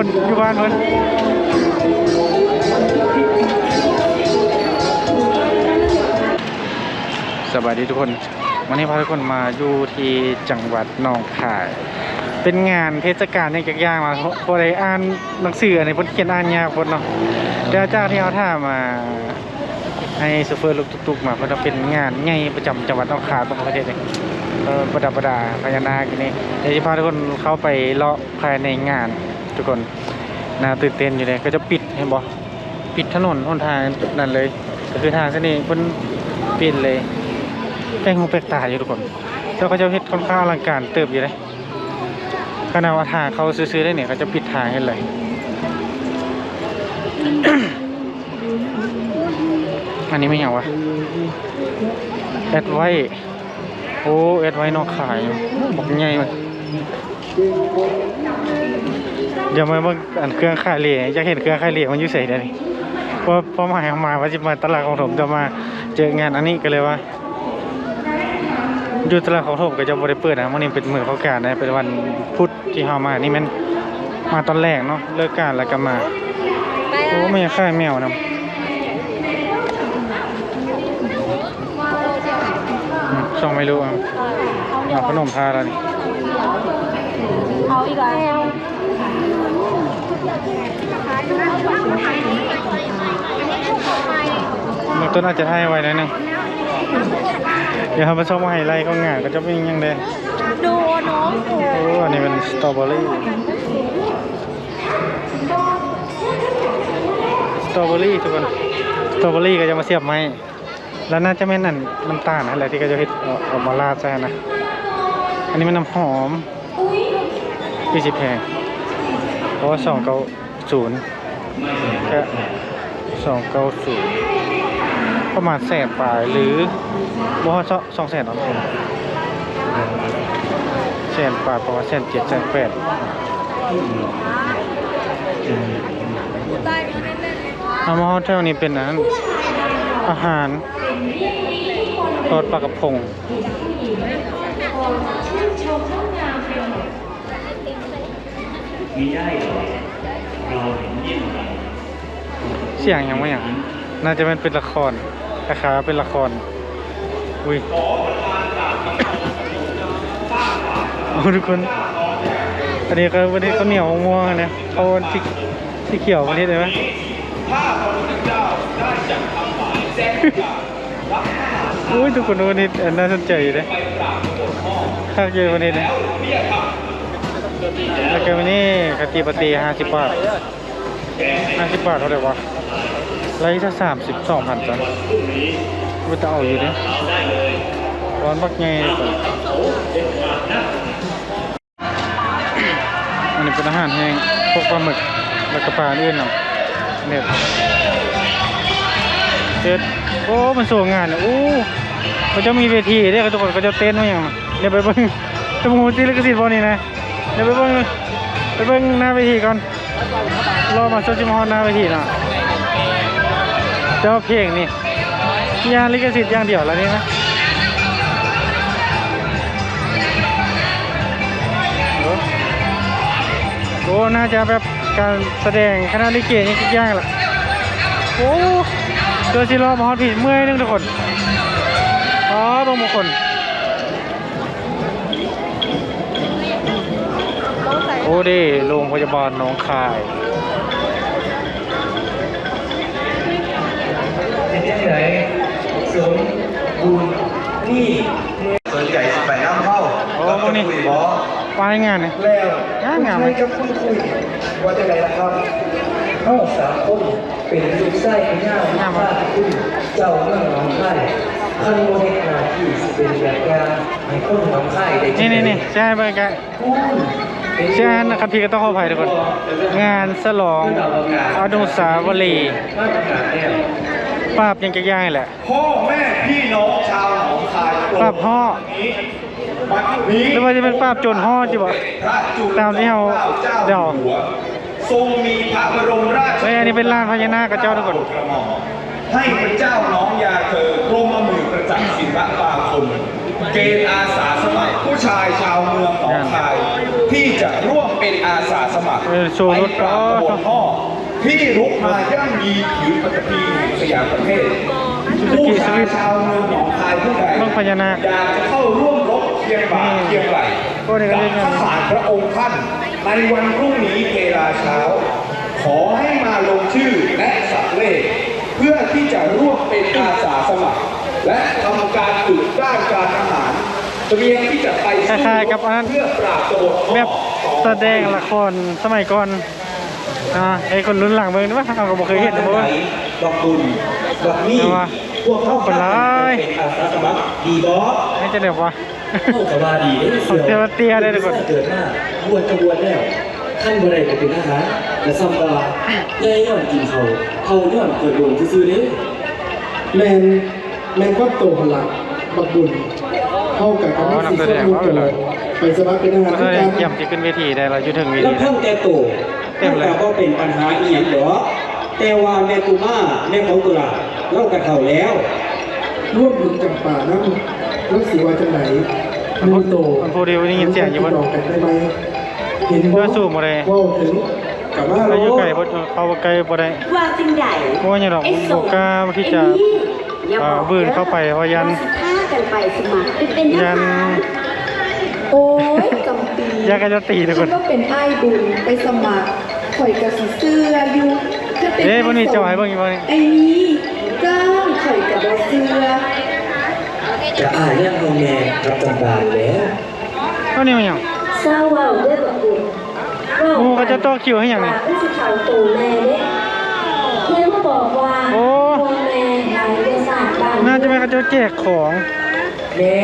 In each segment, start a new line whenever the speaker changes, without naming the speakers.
คนอยู่บ้านเพิ่นสวัสดีทุกคน วันนี้พาทุกคนมาอยู่ที่จังหวัดหนองคาย เป็นงานเทศกาลอย่างยากๆมาพอได้อ่านหนังสืออันนี้เพิ่นเขียนอ่านยากพิ่นเนาะเดี๋ยวจาที่เขาถามาให้โซเฟอร์รถตุกๆมาเพราะว่าเป็นงานใหญ่ประจำจังหวัดหนองคายของประเทศเลยประดับประดาพญานาคนี้เดี๋ยวจะพาทุกคนเข้าไปเลาะภายในงาน ทุกคนน่าตื่นเต้นอยู่เลยก็จะปิดเห็นบ่ปิดถนนหนทางนั่นเลย ก็คือทางเส้นนี้เพิ่นปิดเลยแป้งหูแปลกตาอยู่ทุกคนแล้วก็จะเฮ็ดค่อนข้างอลังการเติบอยู่เลยขนาดว่าทางเขาซื้อๆได้เนี่ยเขาจะปิดทางให้เลยอันนี้ไม่อย่างวะแอดไว้ โอ้แอดไว้นอกขายบอกไงมัน เดี๋ยวมาเบิ่งอันเครื่องขายเหรียญอยากเห็นเครื่องขายเหรียญมันอยู่ใส่เดี๋ยวนี้เพราะเพราะหมายเอามาว่าจะมาตลาดของผมจะมาเจองานอันนี้ก็เลยว่าอยู่ตลาดของผมก็จะบริเปิดนะวันนี้เป็นมือเขาการนะเป็นวันพุธที่เฮามานี่แมันมาตอนแรกเนาะเลิกการแล้วก็มาโอ้ไม่อยากขายแมวนำอืมช่องไม่รู้อะเอาขนมทาแล้วนี่
เอาอีกแล้ว
เมื่อ ต้นอาจจะให้ไว้นิดนึงเดี๋ยวทำมาชมไฮไลท์ก็งาก็จะเป็นยังไง
ดูน้องโอ้
โอ้อันนี้เป็นสตรอเบอรี่สตรอเบอรี่ทุกคนสตรอเบอรี่ก็จะมาเสียบไม้แล้วน่าจะแม่นั่นน้ำตาลอะไรที่ก็จะเฮ็ดออามาราดใส่นะ อันนี้มันน้ำหอมยี่สิบแพงเพราะว่าสองเก้าศูนย์แค่สองเก้าศูนย์ ประมาณแสนปลายหรือบ่ฮอดสองแสนหรอกแสนปลายประมาณแสนเจ็ดแสนแปด
ได้เล่นเล่น
อามาฮอตเทลนี้เป็นอันนั้นอาหารทอดปลากระพงเสียงยังไม่อย่างน่าจะเป็นเป็นละคร คล้าเป็นละคร อุ้ยโอ้ทุกคน อันนี้ก็วันนี้เขาเหนียวม่วงนะเขาที่ที่เขียววันนี้เลยไหมอุ้ยทุกคนวันนี้น่าสนใจอยู่เลยข้าวเยอวันนี้เลยแล้วก็วันนี้กะทิปะตีห้าสิบบาทห้าสิบบาทเท่าไหร่วะ ไรถ้าสามสิบสองพันจ้ะมันจะเอาอยู่เนี่ยร้อนบักไงอันนี้เป็นอาหารแห้งพวกปลาหมึกแล้วก็ปลาอื่นนำเนี่ยเจ็ดโอ้ มันสวยงานเลยโอ้เขาจะมีเวทีเรียทุกคนเขาจะเต้นไว้อย่างเดี๋ยวไปเบิ้งจะมูตีลิขสิทธิ์บอนี่นะเดี๋ยวไปเบิ้งไปเบิ้งหน้าเวทีก่อนรอมาโซจิมฮอนหน้าเวทีน่อย เจ้าเพลงนี่ยาลิขสิทธิ์อย่างเดียวแล้วนี่นะโอ้น่าจะแบบการแสดงคณะลิเกนี่กอย่างแหละโอ้ตัวสิรอมาฮอดผิดเมื่อยนึงทุกคนอ๋อบางบางคน
ต้องใส่
โอ้ดิโรงพยาบาลหนองคาย
ไป
งานเนี่ย
แล้ว
งานงามไหม
คุยกับคุยคุยว่าจะไงล่ะครับเข้าสามคนเป็นลูกไส้พญาข้าขึ้นเจ้าเมืองหนองคายคันโมเดลนาที่สิเป็นแบบยาให้คนหนองคายได้
นี่นี่นี่ใช่ไหมแกเช่นนะครับพี่ก็ต้องขออภัยทุกคน งานฉลองอนุสาวรีย์ปราบยังจะย่างแหละ
พ่อแม่พี่น้องชาวหนองคาย
ปราบห่อ หรือว่าจะเป็นปราบโจรห่อจีบ่
พระจุล
ตามที่เราเดา
หัวทรงมีพระบรมราช
เฮ้ยอันนี้เป็นลานพญานาคกับเจ้าทุกคน
กระหม่อมให้พระเจ้าน้องยาเธอกรมมือประจักษ์ศิลปาคมเกณฑ์อาสาสมัครผู้ชายชาวเมืองหนองคาย ที่จะร่วมเป็นอาสาสมัคร
เออโชว์
ไป
รถ
ปราบขบวนพ่อที่รุกมาย่ำยีถือปฏิพีแห่งสยามประเทศผู้ชายชาวเมืองหนองคายผู้ใด
เมืองพญานาค
อยากจะเข้าร่วมรบเคียงบ่าเคียงไหล
โอ้เดี๋ยวก็เล่นกัน
กับทหารพระองค์ท่าน ในวันพรุ่งนี้เวลาเช้า ขอให้มาลงชื่อและสักเลข เพื่อที่จะร่วมเป็นอาสาสมัคร และทำการฝึกด้านการทหารเตรียมที่จะไป
ค
สู้
ล้ายๆกับอันนั้น
เพื่อปราบกบฏพ่อ
แบบแสดงละครสมัยก่อนอ่าไอ้คนรุ่นหลังเบิ่งว่าเขาก็บ่เคยเห็นนะเพราะว่า
ดอกบุญดอกนี้
เอาวะ
พวกเขา
คนร้าย
เป็นอาสาสมัครดีบอส
ไม่จะเดี๋ยวว่า
เข้ากับว่าดีได้อ
ผมเทวเตี้ยได้ทุกคน
เกิดมาบวชจะบวชแล้วท่านบ่ได้ไปเป็นทหารและซ้ำว่าแย่ย้อนกินเขาเขาย้อนเกิดโดนซื่อๆเด้
แมนแมนก็โตพลังบักบุญเข้ากับ
อ๋
กำ
อ
ลัง
นำ
สี
แสด
ส้
ง
ม
ว่า
โต
เลย
ไปสมัครเป็นทหาร
ก็
ด้วย
ได้
กัน
เยี่ยมที่ขึ้นเวทีได้เราอยู่ถึงเวที
ลำพังแต่โต
เต็มเลย
ก็เป็นปัญหาอีหยังดอกแต่ว่าแม่ตูมาแม่ของตุลาเล่ากันเท่าแล้ว
ร่วมถึงจำป่านั่ง รักสีวาจังไหนมูโต
มันพูดดีว่าได้ยินเสียงอยู่บน
บอกกันได้ไหมเห็น
เพื่อสู้บ่ได้
ว่าถึงกับว่า
อา
เรา
ยุไกลบ่เข้าไกลบ่ได้
ว่าจริงใหญ่
เพราะว่าอย่างดอกบ่กล้าที่จะเอ่อบืนเข้าไปเพราะยัน
ฆ่ากันไปสมัครเป็นท
ยั
หานร
โอ้ยกำปี
อยากจะตีทุกค
ฉั
น
นก็เป็นไอ้ายบุญไปสมัครข่อยกับสีเสื้ออยู่ถ้าเป็น
เอ้ยพวกนี้เจ้าให้เบิ่งอยู่บ่นี่
ไอ้นี่จ้างข่อยกับบ่เสื้อ
จะอ่านเรื่องโรงแรมกับจำบานแล้ว
เท่านี้มันหยัง
เศร้าเว่าเรื่องแบบบุญ
โอ้เขาจะต่อคิวให้หยังนี่
ว่าผู้สื่อข่าวตู่แม่เนี่ยเพื่อนมาบอกว่า
โอ้
ตัวแม่หลายวิทยาศาสตร์บ้าน
น่าจะเป็นเขาจะแจกของ
แม่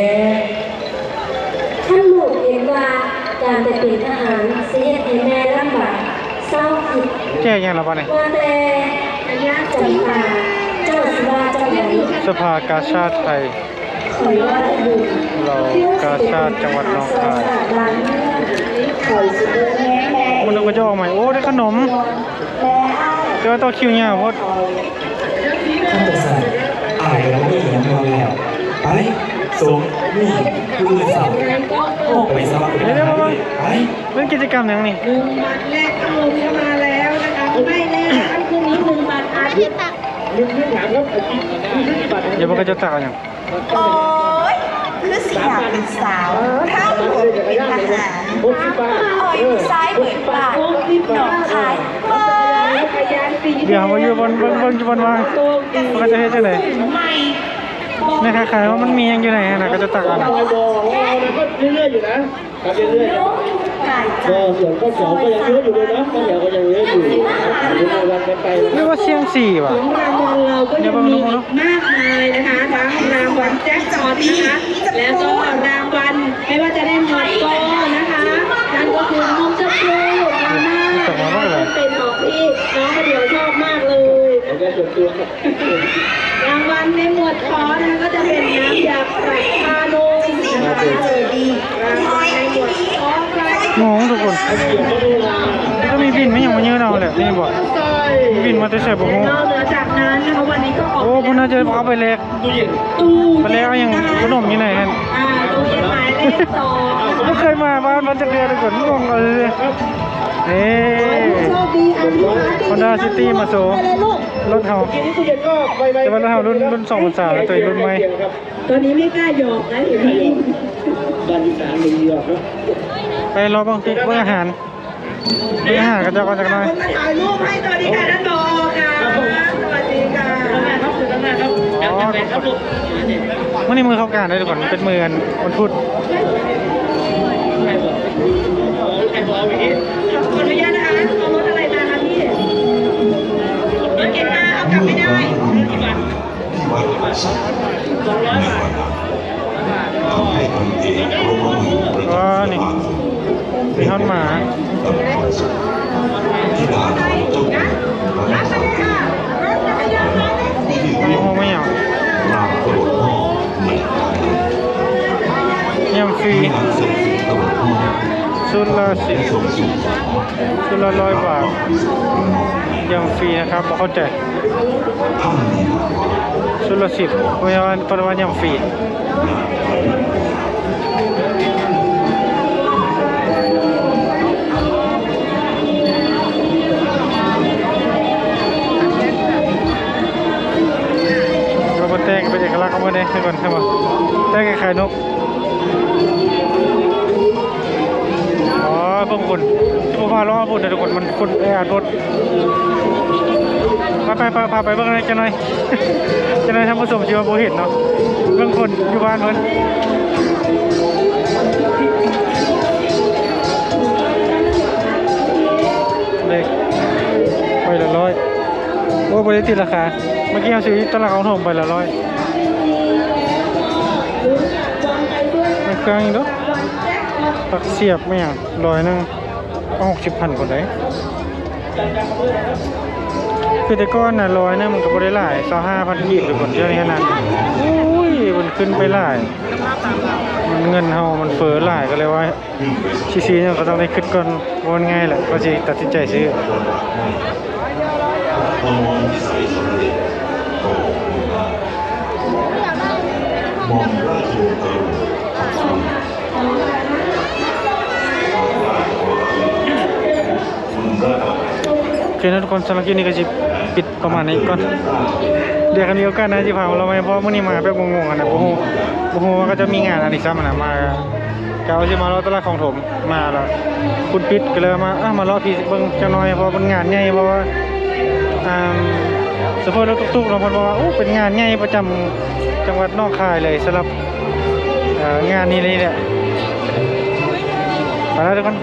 ท่านหลูกเห็นว่าการไปเป็นทหารเสียให้แม่ลำบากเศร้าคิด
แจกหยังล่ะบ่นี่
ว่าแต่ระยะจำปาเจ้าสิว่าเจ้าไหน
สภากาชาติไทย
คอยว่าบุญ
เรากาชาติจังหวัดหนองคาย
คอยสุดแม่แม่
มันนึกว่าจะออกใหม่โอ้ได้ขนม
แม่อ้าย
แต่ว่าต่อคิวยาวโพด
ท่านจะสั่งอ่านแล้วนี่ยังมาแล้วไปส่งนี่คือสาวออกไปสมัครเป็นทหารเลยไป
เป็นกิจกรรมหยังนี่
หนึ่งบัตรแรกก็ลงเข้ามาแล้วนะคะไม่แน่อันพรุ่งนี้หนึ่งบัตรอาทิตย์
เดี๋ยวมันก็จะตักเอาหยัง
โอ้ยคือสิอยากเป็นสาวถ้าหัวเป็นทหารโอ้ยซ้ายเปิดปากหนองคายเปิด
เดี๋ยวมาอยู่บนบนบนบนวางมันก็จะเฮ็ดจังได๋ในคล้ายๆว่ามันมีหยังอยู่ไหนนะก็จะตักเอานะ
กายใจ
ก็ส่วนข้อสองก็ยังเยอะอยู่เลยนะข้อเดียวก็ยังเยอะอยู่ในวันกันไป
เรียกว่าเสียงสี่ว่ะ
รางวัลเราก็ยังมีอีกมากมายนะคะทั้งรางวัลแจ็คจอตนะคะแล้วก็รางวัลไม่ว่าจะได้หมวดโกนะคะนั่นก็คือมุกชมพูมาม่าเป็นของพี่น้องกระเดียวชอบมากเลย
แล้วก็ส่วนตัว
รางวัลในหมวดคอนะคะก็จะเป็นน้ำยาปรับผ้านุ่มนะคะ
เจอดี
รางวัลในหมวดคอใคร
งงทุ กคนก็มีบินไม่ยังมาเยอะเราแหละนี่บ่มีบินมาแต่ใส่บ่
และ
ฮู้
นอกเหนือจากนั้นนะคะวันนี้ก็ออก
โอ้เพิ่นน่าจะเอาไปแลก
ตู้
ไปแลกเอาหยังขนมอยู่ไหนหั่น
อ่าตู้เย็นหมายเลขสองนะคะ
บ่เคยมาบ้านมันจะเรียนทุกคนงงเลยเอ้
โชคดีอันนี้
Honda City มาโซรถเฮา
ทีนี้ตู้เย็นก็ไปไป
แต่ว่ารถเฮารุ่นรุ่น2003แล้วตัวนี้รุ่นใหม่
ตอนนี้ไม่กล้าหยอกนะเห็นไหม
บ้านที่สามหนึ่งเดียวครับ
ไปรอเบางทีเบิ่งอาหารเบิ่งอาหารก็จะก่อนจักหน่อย
คนมาถ่ายรูปให้สวัสดีค่ะท่านผอค่ะสวัสดีค่ะ
อ๋อวันนี้มือเข้าการได้ทุกคนเป็นมือกันวันพุธ
ขออนุญาตนะคะเอารถอะไรมาคะพี่รถเก๋งมาเอากลับไม่ได้
อ๋อ นี่มีฮอนหมามีห้องไม่เหรอยำฟรีชุดละสิบชุดละร้อยบาทยำฟรีนะครับเข้าใจชุดละสิบเพราะว่าเพราะว่ายำฟรี คนแออัดรถพาไปพาพาไปเบิ่งอะไรกันหน่อยจะหน่อยท่านผู้ชมที่ว่าโบเห็นเนาะเบิ่งคนอยู่บ้านเพิ่นเลยไปละร้อยโอ้ยบริติดราคา เมื่อกี้เอาซื้อตลาดของถมไปละร้อยมันเครื่องอีกเนาะตักเสียบไม่อย่างร้อยหนึง หกสิบพันคนได้คือแต่ก้อนน่ะร้อยนึงมันก็บ่ได้หลายสองห้าพันกีบหรือคนเท่านี้นะอุ้ยมันขึ้นไปหลายมันเงินเฮามันเฟ้อหลายก็เลยว่าซีซีเนี่ยก็ต้องได้ขึ้นก่อนว่าง่ายแหละก็สิตัดสินใจซื้อ โอเคนะทุกคนสำหรับคลิปนี้ก็จะปิดประมาณนี้ก่อนเดี๋ยวกันมีโอกาสนะจะพาเราไปเพราะมื่อนี้มาแบบงงๆกันนะโอ้โหโอ้โหว่าก็จะมีงานอะไรซ้ำนะมาเกเอาจะมาเรอตลาดของถมมาแล้วคุณปิดก็เลยมาอะมารอพี่เบิ่งจังหน่อยเพราะเป็นงานใหญ่เพราะว่าอ่าสปอร์ตรถตุ๊กๆเราพบอว่าโอ้เป็นงานใหญ่ประจำจังหวัดนองคายเลยสำหรับงานนี้เลยเนี่ยไปแล้วทุกคน